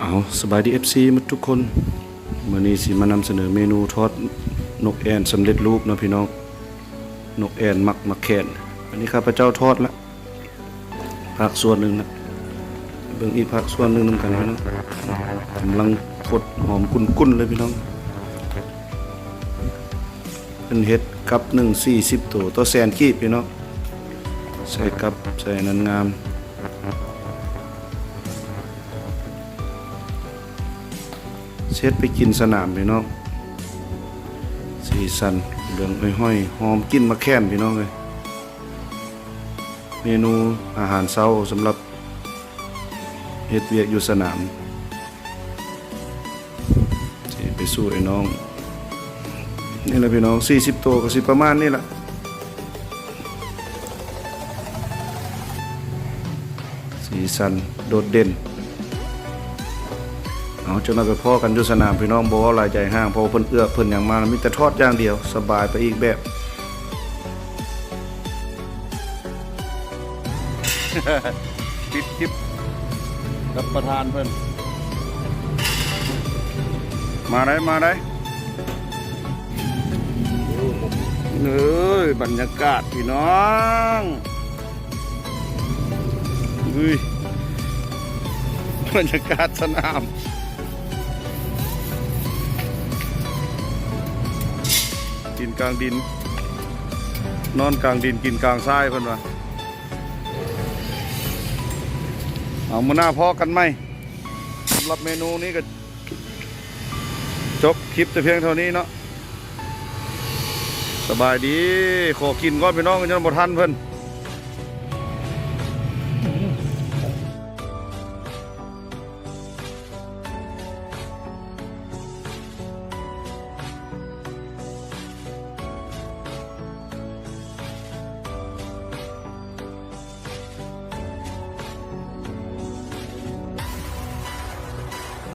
เอาสบายดี FC หมดทุกคนมื้อนี้สิมานำเสนอเมนูทอดนกแอ่นสำเร็จรูปนะพี่น้อง นกแอ่นมักมักแคนอันนี้ข้าพเจ้าทอดละผักส่วนหนึ่งนะเบิ่งอีกผักส่วนหนึ่งนำกันพี่น้องกำลังพดหอมกุ้นๆเลยพี่น้องเป็นเฮ็ดกับหนึ่งสี่สิบตัวต่อแสนกีบพี่น้องใส่กับใส่นันงาม เช็ดไปกินสนามพี่น้องสีสันเหลืองห้อยๆหอมกินมาแค้นพี่น้องเลยเมนูอาหารเช้าสำหรับเฮ็ดเวียกอยู่สนามสิไปสู้ไอ้น้อง นี่แหละพี่น้อง 40 ตัวก็สิประมาณนี้แหละสีสันโดดเด่น เอาจนาไปพ่อกันยู่สนามพี่น้องบอกว่าลายใจห้างเพอเพิ่นเอื้อเพิ่นอย่างมามีแต่ทอดอย่างเดียว สบายไปอีกแบบปิดคลิปกับประธานเพิ่นมาได้มาได้เอ้ยบรรยากาศพี่น้องอุ้ยบรรยากาศสนาม กินกลางดิน นอนกลางดินกินกลางทรายเพิ่นว่าเอามาหน้าพอกันไหมสำหรับเมนูนี้ก็จบคลิปแต่เพียงเท่านี้เนาะสบายดีขอกินก้อนพี่น้องกันจนหมดทันเพิ่น